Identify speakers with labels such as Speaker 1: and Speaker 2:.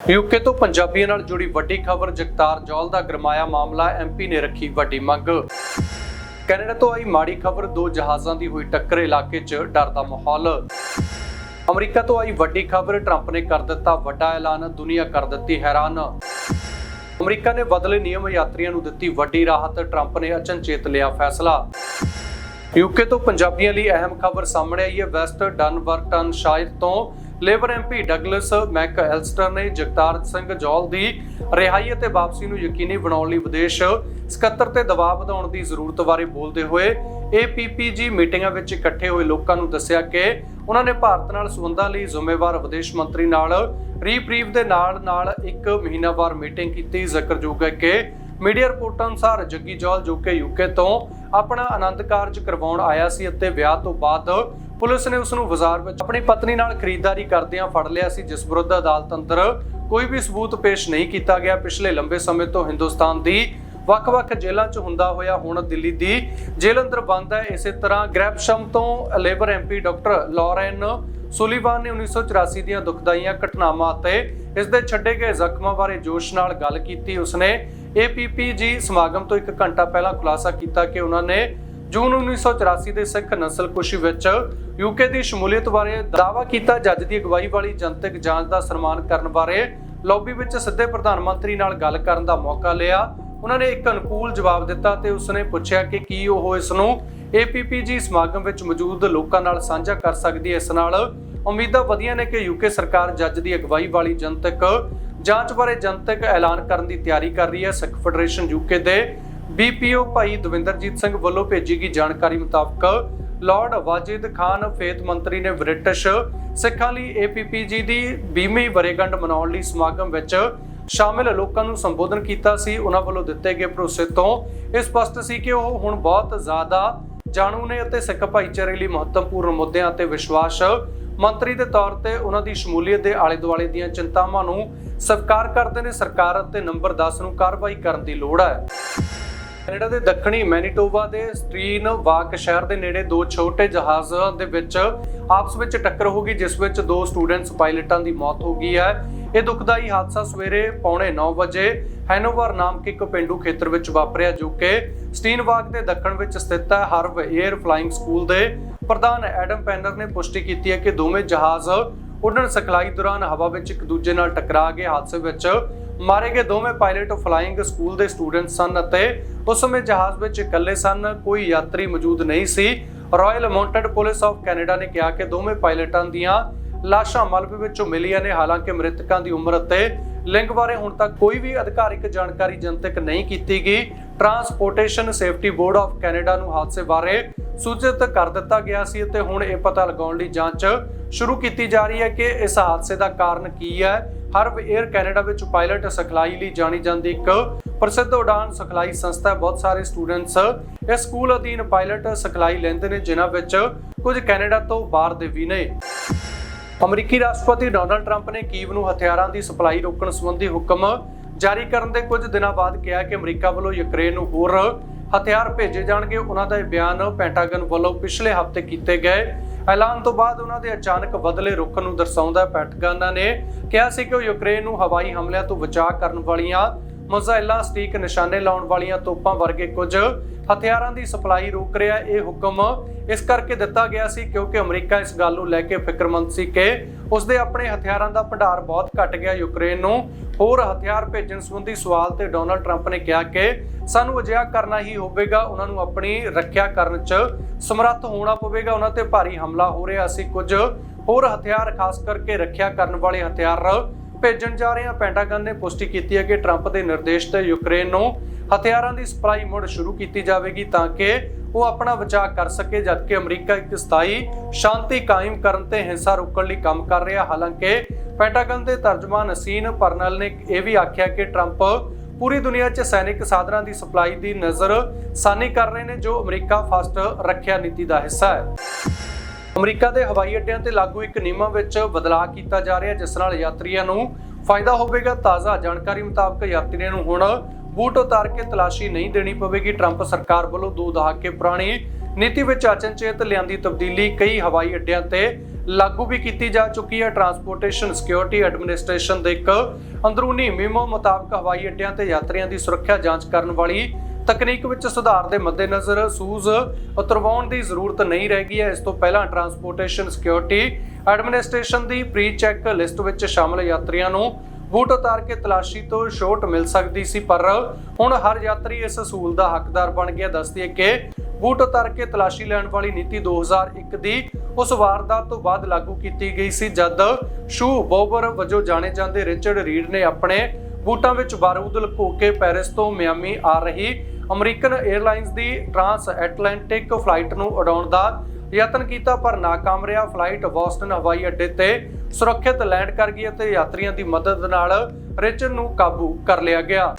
Speaker 1: UK ਤੋਂ ਪੰਜਾਬੀਆਂ ਨਾਲ ਜੁੜੀ ਵੱਡੀ ਖਬਰ, ਜਗਤਾਰ ਜੌਲ ਦਾ ਗਰਮਾਇਆ ਮਾਮਲਾ ਐਮਪੀ ਨੇ ਰੱਖੀ ਵੱਡੀ ਮੰਗ। ਕੈਨੇਡਾ ਤੋਂ ਆਈ ਮਾੜੀ ਖਬਰ, ਦੋ ਜਹਾਜ਼ਾਂ ਦੀ ਹੋਈ ਟੱਕਰ, ਇਲਾਕੇ 'ਚ ਡਰ ਦਾ ਮਾਹੌਲ। ਅਮਰੀਕਾ ਤੋਂ ਆਈ ਵੱਡੀ ਖਬਰ, ਟਰੰਪ ਨੇ ਕਰ ਦਿੱਤਾ ਵੱਡਾ ਐਲਾਨ, ਦੁਨੀਆ ਕਰ ਦਿੱਤੀ ਹੈਰਾਨ। ਅਮਰੀਕਾ ਨੇ ਬਦਲੇ ਨਿਯਮ ਯਾਤਰੀਆਂ ਨੂੰ ਦਿੱਤੀ ਵੱਡੀ ਰਾਹਤ, ਟਰੰਪ ਨੇ ਅਚਨਚੇਤ ਲਿਆ ਫੈਸਲਾ। ਯੂਕੇ ਤੋਂ ਪੰਜਾਬੀਆਂ ਲਈ ਅਹਿਮ ਖਬਰ ਸਾਹਮਣੇ ਆਈ ਹੈ, ਵੈਸਟ ਡਨਵਰਟਨ ਸ਼ਾਇਰ ਤੋਂ Labour MP Douglas McAllister ਨੇ ਜਗਤਾਰ ਸਿੰਘ ਜੌਲ ਦੀ ਰਿਹਾਈ ਅਤੇ ਵਾਪਸੀ ਨੂੰ ਯਕੀਨੀ ਬਣਾਉਣ ਲਈ ਵਿਦੇਸ਼ ਸਕੱਤਰ ਤੇ ਦਬਾਅ ਵਧਾਉਣ ਦੀ ਜ਼ਰੂਰਤ ਬਾਰੇ ਬੋਲਦੇ ਹੋਏ APPG ਮੀਟਿੰਗਾਂ ਵਿੱਚ ਇਕੱਠੇ ਹੋਏ ਲੋਕਾਂ ਨੂੰ ਦੱਸਿਆ ਕਿ ਉਹਨਾਂ ਨੇ ਭਾਰਤ ਨਾਲ ਸਬੰਧਾਂ ਲਈ ਜ਼ਿੰਮੇਵਾਰ ਵਿਦੇਸ਼ ਮੰਤਰੀ ਨਾਲ ਰੀਪ੍ਰੀਵ ਦੇ ਨਾਲ ਨਾਲ ਇੱਕ ਮਹੀਨਾਵਾਰ ਮੀਟਿੰਗ ਕੀਤੀ। ਜ਼ਿਕਰਯੋਗ ਹੈ ਕਿ ਮੀਡੀਆ ਰਿਪੋਰਟਾਂ ਅਨੁਸਾਰ ਜੱਗੀ ਜੌਲ ਜੋ ਕਿ ਯੂਕੇ ਤੋਂ ਆਪਣਾ ਆਨੰਦ ਕਾਰਜ ਕਰਵਾਉਣ ਆਇਆ ਸੀ ਅਤੇ ਵਿਆਹ ਤੋਂ ਬਾਅਦ ਪੁਲਿਸ ਨੇ ਉਸ ਨੂੰ ਬਾਜ਼ਾਰ ਵਿੱਚ ਆਪਣੀ ਪਤਨੀ ਨਾਲ ਖਰੀਦਦਾਰੀ ਕਰਦਿਆਂ ਫੜ ਲਿਆ ਸੀ, ਜਿਸ ਵਿਰੁੱਧ ਅਦਾਲਤ ਅੰਦਰ ਕੋਈ ਵੀ ਸਬੂਤ ਪੇਸ਼ ਨਹੀਂ ਕੀਤਾ ਗਿਆ। ਪਿਛਲੇ ਲੰਬੇ ਸਮੇਂ ਤੋਂ ਹਿੰਦੁਸਤਾਨ ਦੀ ਵੱਖ-ਵੱਖ ਜੇਲ੍ਹਾਂ 'ਚ ਹੁੰਦਾ ਹੋਇਆ ਹੁਣ ਦਿੱਲੀ ਦੀ ਜੇਲ੍ਹ ਅੰਦਰ ਬੰਦ ਹੈ। ਇਸੇ ਤਰ੍ਹਾਂ ਗ੍ਰੈਪਸ਼ਮ ਤੋਂ Labour MP doctor Lauren Sullivan ਨੇ 1984 ਦੀਆਂ ਦੁਖਦਾਈਆਂ ਘਟਨਾਵਾਂ ਅਤੇ ਇਸ ਦੇ ਛੱਡੇ ਗਏ ਜ਼ਖਮਾਂ ਬਾਰੇ ਜੋਸ਼ ਨਾਲ ਗੱਲ ਕੀਤੀ। ਉਸਨੇ APPG ਸਮਾਗਮ ਤੋਂ ਇੱਕ ਘੰਟਾ ਪਹਿਲਾਂ ਖੁਲਾਸਾ ਕੀਤਾ ਕਿ ਉਹਨਾਂ ਨੇ ਜੂਨ 1984 ਦੇ ਸਿੱਖ ਨਸਲਕੁਸ਼ੀ ਵਿੱਚ ਯੂਕੇ ਦੀ ਸ਼ਮੂਲੀਅਤ ਬਾਰੇ ਦਾਅਵਾ ਕੀਤਾ। ਜੱਜ ਦੀ ਅਗਵਾਈ ਵਾਲੀ ਜਨਤਕ ਜਾਂਚ ਦਾ ਸਨਮਾਨ ਕਰਨ ਬਾਰੇ ਲੌਬੀ ਵਿੱਚ ਸਿੱਧੇ ਪ੍ਰਧਾਨ ਮੰਤਰੀ ਨਾਲ ਗੱਲ ਕਰਨ ਦਾ ਮੌਕਾ ਲਿਆ। ਉਹਨਾਂ ਨੇ ਇੱਕ ਅਨੁਕੂਲ ਜਵਾਬ ਦਿੱਤਾ ਤੇ ਉਸਨੇ ਪੁੱਛਿਆ ਕਿ ਕੀ ਉਹ ਇਸ ਨੂੰ APPG ਸਮਾਗਮ ਵਿੱਚ ਮੌਜੂਦ ਲੋਕਾਂ ਨਾਲ ਸਾਂਝਾ ਕਰ ਸਕਦੀ ਹੈ। ਇਸ ਨਾਲ ਉਮੀਦਾਂ ਵਧੀਆਂ ਨੇ ਕਿ ਯੂਕੇ ਸਰਕਾਰ ਜੱਜ ਦੀ ਅਗਵਾਈ ਵਾਲੀ ਜਨਤਕ ਜਾਂਚ ਬਾਰੇ ਜਨਤਕ ਐਲਾਨ ਕਰਨ ਦੀ ਤਿਆਰੀ ਕਰ ਰਹੀ ਹੈ। ਸਿੱਖ ਫੈਡਰੇਸ਼ਨ ਯੂਕੇ ਦੇ ਬੀਪੀਓ ਭਾਈ ਦਵਿੰਦਰਜੀਤ ਸਿੰਘ ਵੱਲੋਂ ਭੇਜੀ ਗਈ ਜਾਣਕਾਰੀ ਮੁਤਾਬਕ ਲਾਰਡ ਵਾਜਿਦ ਖਾਨ ਫੇਤ ਮੰਤਰੀ ਨੇ ਬ੍ਰਿਟਿਸ਼ ਸਿੱਖਾਂ ਲਈ APPG ਦੀ 20ਵੀਂ ਵਰੇਗੰਢ ਮਨਾਉਣ ਲਈ ਸਮਾਗਮ ਵਿੱਚ ਸ਼ਾਮਿਲ ਲੋਕਾਂ ਨੂੰ ਸੰਬੋਧਨ ਕੀਤਾ ਸੀ। ਉਹਨਾਂ ਵੱਲੋਂ ਦਿੱਤੇ ਗਏ ਭਰੋਸੇ ਤੋਂ ਇਹ ਸਪਸ਼ਟ ਸੀ ਕਿ ਉਹ ਹੁਣ ਬਹੁਤ ਜ਼ਿਆਦਾ ਜਾਣੂ ਨੇ ਅਤੇ ਸਿੱਖ ਭਾਈਚਾਰੇ ਲਈ ਮਹੱਤਵਪੂਰਨ ਮੁੱਦਿਆਂ ਤੇ ਵਿਸ਼ਵਾਸ ਮੰਤਰੀ ਦੇ ਤੌਰ ਤੇ ਉਹਨਾਂ ਦੀ ਸ਼ਮੂਲੀਅਤ ਦੇ ਆਲੇ ਦੁਆਲੇ ਦੀਆਂ ਚਿੰਤਾਵਾਂ ਨੂੰ ਸਵੀਕਾਰ ਕਰਦੇ ਨੇ। ਸਰਕਾਰ ਅਤੇ ਨੰਬਰ 10 ਨੂੰ ਕਾਰਵਾਈ ਕਰਨ ਦੀ ਲੋੜ ਹੈ। ਕੈਨੇਡਾ ਦੇ ਦੱਖਣੀ ਮੈਨੀਟੋਬਾ ਦੇ ਸਟ੍ਰੀਨ ਵਾਕ ਸ਼ਹਿਰ ਦੇ ਨੇੜੇ ਦੋ ਛੋਟੇ ਜਹਾਜ਼ਾਂ ਦੇ ਵਿੱਚ ਆਪਸ ਵਿੱਚ ਟੱਕਰ ਹੋ ਗਈ, ਜਿਸ ਵਿੱਚ ਦੋ ਸਟੂਡੈਂਟਸ, ਪਾਇਲਟਾਂ ਦੀ ਮੌਤ ਹੋ ਗਈ ਹੈ। ਇਹ ਦੁਖਦਾਈ ਹਾਦਸਾ ਸਵੇਰੇ ਪੌਣੇ 9 ਵਜੇ ਹੈਨੋਵਰ ਨਾਮਕ ਇੱਕ ਪਿੰਡੂ ਖੇਤਰ ਵਿੱਚ ਵਾਪਰਿਆ, ਜੋ ਕਿ ਸਟੀਨਵਾਕ ਦੇ ਦੱਖਣ ਵਿੱਚ ਸਥਿਤ ਹੈ। ਹਰਵ 에ਅਰ ਫਲਾਈਂਗ ਸਕੂਲ ਦੇ ਪ੍ਰਧਾਨ ਐਡਮ ਪੈਨਰ ਨੇ ਪੁਸ਼ਟੀ ਕੀਤੀ ਹੈ ਕਿ ਦੋਵੇਂ ਜਹਾਜ਼ ਉੱਡਣ ਸਿਖਲਾਈ ਦੌਰਾਨ ਹਵਾ ਵਿੱਚ ਇੱਕ ਦੂਜੇ ਨਾਲ ਟਕਰਾ ਗਏ ਹਾਦਸੇ ਵਿੱਚ ਮਾਰੇ ਗਏ ਦੋਵੇਂ ਪਾਇਲਟ ਫਲਾਈਂਗ ਸਕੂਲ ਦੇ ਸਟੂਡੈਂਟ ਸਨ ਅਤੇ ਉਸ ਸਮੇਂ ਜਹਾਜ਼ ਵਿੱਚ ਇਕੱਲੇ ਸਨ, ਕੋਈ ਯਾਤਰੀ ਮੌਜੂਦ ਨਹੀਂ ਸੀ। Royal Mounted Police of Canada ਨੇ ਕਿਹਾ ਕਿ ਦੋਵੇਂ ਪਾਇਲਟਾਂ ਦੀਆਂ ਲਾਸ਼ਾਂ ਮਲਬੇ ਵਿੱਚੋਂ ਮਿਲੀਆਂ ਨੇ, ਹਾਲਾਂਕਿ ਮ੍ਰਿਤਕਾਂ ਦੀ ਉਮਰ ਅਤੇ ਲਿੰਗ ਬਾਰੇ ਹੁਣ ਤੱਕ ਕੋਈ ਵੀ ਅਧਿਕਾਰਿਕ ਜਾਣਕਾਰੀ ਜਨਤਕ ਨਹੀਂ ਕੀਤੀ ਗਈ। Transportation Safety Board of Canada ਨੂੰ ਹਾਦਸੇ ਬਾਰੇ ਸੂਚਿਤ ਕਰ ਦਿੱਤਾ ਗਿਆ ਸੀ ਅਤੇ ਹੁਣ ਇਹ ਪਤਾ ਲਗਾਉਣ ਲਈ ਜਾਂਚ ਸ਼ੁਰੂ ਕੀਤੀ ਜਾ ਰਹੀ ਹੈ ਕਿ ਇਸ ਹਾਦਸੇ ਦਾ ਕਾਰਨ ਕੀ ਹੈ। ਹਰਵ 에ਅਰ ਕੈਨੇਡਾ ਵਿੱਚ ਪਾਇਲਟ ਸਿਖਲਾਈ ਲਈ ਜਾਣੀ ਜਾਂਦੀ ਇੱਕ ਪ੍ਰਸਿੱਧ ਉਡਾਨ ਸਿਖਲਾਈ ਸੰਸਥਾ ਹੈ। ਬਹੁਤ ਸਾਰੇ ਸਟੂਡੈਂਟਸ ਇਸ ਸਕੂਲ ਅਧੀਨ ਪਾਇਲਟ ਸਿਖਲਾਈ ਲੈਂਦੇ ਨੇ, ਜਿਨ੍ਹਾਂ ਵਿੱਚ ਕੁਝ ਕੈਨੇਡਾ ਤੋਂ ਬਾਹਰ ਦੇ ਵੀ ਨੇ। ਅਮਰੀਕੀ ਰਾਸ਼ਟਰਪਤੀ ਡੋਨਲਡ ਟਰੰਪ ਨੇ ਕੀਵ ਨੂੰ ਹਥਿਆਰਾਂ ਦੀ ਸਪਲਾਈ ਰੋਕਣ ਸੰਬੰਧੀ ਹੁਕਮ ਜਾਰੀ ਕਰਨ ਦੇ ਕੁਝ ਦਿਨਾਂ ਬਾਅਦ ਕਿਹਾ ਕਿ ਅਮਰੀਕਾ ਵੱਲੋਂ ਯੂਕਰੇਨ ਨੂੰ ਹੋਰ ਹਥਿਆਰ ਭੇਜੇ ਜਾਣਗੇ। ਉਹਨਾਂ ਦਾ ਇਹ ਬਿਆਨ ਪੈਂਟਾਗਨ ਵੱਲੋਂ ਪਿਛਲੇ ਹਫ਼ਤੇ ਕੀਤੇ ਗਏ। ਐਲਾਨ ਤੋਂ ਬਾਅਦ ਉਹਨਾਂ ਦੇ ਅਚਾਨਕ ਬਦਲੇ ਰੁਖ ਨੂੰ ਦਰਸਾਉਂਦਾ ਪੈਂਟਾਗਨ ਨੇ ਕਿਹਾ ਸੀ ਕਿ ਉਹ ਯੂਕਰੇਨ ਨੂੰ ਹਵਾਈ ਹਮਲਿਆਂ ਤੋਂ ਬਚਾਅ ਕਰਨ ਵਾਲੀਆਂ ਮਜ਼ਾਇਲਾਂ ਸਟੀਕ ਨਿਸ਼ਾਨੇ ਲਾਉਣ ਵਾਲੀਆਂ ਤੋਪਾਂ ਵਰਗੇ ਕੁਝ ਹਥਿਆਰਾਂ ਦੀ ਸਪਲਾਈ ਰੋਕ ਰਿਹਾ ਇਹ ਹੁਕਮ ਇਸ ਕਰਕੇ ਦਿੱਤਾ ਗਿਆ ਸੀ ਕਿਉਂਕਿ ਅਮਰੀਕਾ ਇਸ ਗੱਲ ਨੂੰ ਲੈ ਕੇ ਫਿਕਰਮੰਦ ਸੀ ਕਿ ਉਸਦੇ ਆਪਣੇ ਹਥਿਆਰਾਂ ਦਾ ਭੰਡਾਰ ਬਹੁਤ ਘਟ ਗਿਆ। ਯੂਕਰੇਨ ਨੂੰ ਹੋਰ ਹਥਿਆਰ ਭੇਜਣ ਸੰਬੰਧੀ ਸਵਾਲ ਤੇ ਡੋਨਲਡ ਟਰੰਪ ਨੇ ਕਿਹਾ ਕਿ ਸਾਨੂੰ ਅਜਿਹਾ ਕਰਨਾ ਹੀ ਹੋਵੇਗਾ। ਉਹਨਾਂ ਨੂੰ ਆਪਣੀ ਰੱਖਿਆ ਕਰਨ 'ਚ ਸਮਰੱਥ ਹੋਣਾ ਪਵੇਗਾ। ਉਹਨਾਂ ਤੇ ਭਾਰੀ ਹਮਲਾ ਹੋ ਰਿਹਾ ਸੀ। ਕੁਝ ਹੋਰ ਹਥਿਆਰ, ਖਾਸ ਕਰਕੇ ਰੱਖਿਆ ਕਰਨ ਵਾਲੇ ਹਥਿਆਰ ਭੇਜਣ ਜਾ ਰਹੇ ਹਾਂ। ਪੈਂਟਾਗਨ ਨੇ ਪੁਸ਼ਟੀ ਕੀਤੀ ਹੈ ਕਿ ਟਰੰਪ ਦੇ ਨਿਰਦੇਸ਼ ਤੇ ਯੂਕਰੇਨ ਨੂੰ ਹਥਿਆਰਾਂ ਦੀ ਸਪਲਾਈ ਮੁੜ ਸ਼ੁਰੂ ਕੀਤੀ ਜਾਵੇਗੀ ਤਾਂ ਕਿ ਉਹ ਆਪਣਾ ਬਚਾਅ ਕਰ ਸਕੇ, ਜਦਕਿ ਅਮਰੀਕਾ ਇੱਕ ਸਥਾਈ ਸ਼ਾਂਤੀ ਕਾਇਮ ਕਰਨ ਤੇ ਹਿੰਸਾ ਰੋਕਣ ਲਈ ਕੰਮ ਕਰ ਰਿਹਾ। ਹਾਲਾਂਕਿ ਪੈਂਟਾਗਨ ਦੇ ਤਰਜਮਾਨ ਅਸੀਨ ਪਰਨਲ ਨੇ ਇਹ ਵੀ ਆਖਿਆ ਕਿ ਟਰੰਪ ਪੂਰੀ ਦੁਨੀਆ 'ਚ ਸੈਨਿਕ ਸਾਧਨਾਂ ਦੀ ਸਪਲਾਈ ਦੀ ਨਜ਼ਰ ਸਾਨੀ ਕਰ ਰਹੇ ਨੇ, ਜੋ ਅਮਰੀਕਾ ਫਸਟ ਰੱਖਿਆ ਨੀਤੀ ਦਾ ਹਿੱਸਾ ਹੈ। ਅਮਰੀਕਾ ਦੇ ਹਵਾਈ ਅੱਡਿਆਂ ਤੇ ਲਾਗੂ ਇੱਕ ਨਿਯਮਾਂ ਵਿੱਚ ਬਦਲਾਅ ਕੀਤਾ ਜਾ ਰਿਹਾ, ਜਿਸ ਨਾਲ ਯਾਤਰੀਆਂ ਨੂੰ ਫਾਇਦਾ ਹੋਵੇਗਾ। ਤਾਜ਼ਾ ਜਾਣਕਾਰੀ ਮੁਤਾਬਕ ਯਾਤਰੀਆਂ ਨੂੰ ਹੁਣ ਬੂਟ ਉਤਾਰ ਕੇ ਤਲਾਸ਼ੀ ਨਹੀਂ ਦੇਣੀ ਪਵੇਗੀ। ਟਰੰਪ ਸਰਕਾਰ ਵੱਲੋਂ ਦੋ ਦਹਾਕੇ ਪੁਰਾਣੀ ਨੀਤੀ ਵਿੱਚ ਅਚਨਚੇਤ ਲਿਆਂਦੀ ਤਬਦੀਲੀ ਕਈ ਹਵਾਈ ਅੱਡਿਆਂ ਤੇ ਲਾਗੂ ਵੀ ਕੀਤੀ ਜਾ ਚੁੱਕੀ ਹੈ। ਟਰਾਂਸਪੋਰਟੇਸ਼ਨ ਸਿਕਿਉਰਿਟੀ ਐਡਮਿਨਿਸਟ੍ਰੇਸ਼ਨ ਦੇ ਇੱਕ ਅੰਦਰੂਨੀ ਮੀਮੋ ਮੁਤਾਬਕ ਹਵਾਈ ਅੱਡਿਆਂ ਤੇ ਯਾਤਰੀਆਂ ਦੀ ਸੁਰੱਖਿਆ ਜਾਂਚ ਕਰਨ ਵਾਲੀ ਤਕਨੀਕ ਵਿੱਚ ਸੁਧਾਰ ਦੇ ਮੱਦੇਨਜ਼ਰ ਸੂਜ਼ ਉਤਰਵਾਉਣ ਦੀ ਜ਼ਰੂਰਤ ਨਹੀਂ ਰਹਿ ਗਈ ਹੈ। ਇਸ ਤੋਂ ਪਹਿਲਾਂ ਟਰਾਂਸਪੋਰਟੇਸ਼ਨ ਸਿਕਿਉਰਿਟੀ ਐਡਮਿਨਿਸਟ੍ਰੇਸ਼ਨ ਦੀ ਪ੍ਰੀ ਚੈੱਕ ਲਿਸਟ ਵਿੱਚ ਸ਼ਾਮਲ ਯਾਤਰੀਆਂ ਨੂੰ ਬੂਟ ਉਤਾਰ ਕੇ ਤਲਾਸ਼ੀ ਤੋਂ ਛੋਟ ਮਿਲ ਸਕਦੀ ਸੀ, ਪਰ ਹੁਣ ਹਰ ਯਾਤਰੀ ਇਸ ਅਸੂਲ ਦਾ ਹੱਕਦਾਰ ਬਣ ਗਿਆ। ਦੱਸਦੀ ਹੈ ਕਿ ਬੂਟ ਉਤਾਰ ਕੇ ਤਲਾਸ਼ੀ ਲੈਣ ਵਾਲੀ ਨੀਤੀ 2001 ਦੀ ਉਸ ਵਾਰਦਾਤ ਤੋਂ ਬਾਅਦ ਲਾਗੂ ਕੀਤੀ ਗਈ ਸੀ, ਜਦ ਸ਼ੂ ਬੋਬਰ ਵਜੋਂ ਜਾਣੇ ਜਾਂਦੇ ਰਿਚਰਡ ਰੀਡ ਨੇ ਆਪਣੇ ਬੂਟਾਂ ਵਿੱਚ ਬਾਰੂਦ ਲੁਕੋ ਕੇ ਪੈਰਿਸ ਤੋਂ ਮਿਆਮੀ ਆ ਰਹੀ ਅਮਰੀਕਨ 에ਅਰਲਾਈਨਸ ਦੀ ਟ੍ਰਾਂਸ ਐਟਲੈਂਟਿਕ ਫਲਾਈਟ ਨੂੰ ਉਡਾਉਣ ਦਾ ਯਤਨ ਕੀਤਾ, ਪਰ ਨਾਕਾਮ ਰਿਹਾ। ਫਲਾਈਟ ਬੋਸਟਨ ਹਵਾਈ ਅੱਡੇ ਤੇ ਸੁਰੱਖਿਅਤ ਲੈਂਡ ਕਰ ਗਈ ਅਤੇ ਯਾਤਰੀਆਂ ਦੀ ਮਦਦ ਨਾਲ ਰਿਚਰਡ ਨੂੰ ਕਾਬੂ ਕਰ ਲਿਆ ਗਿਆ।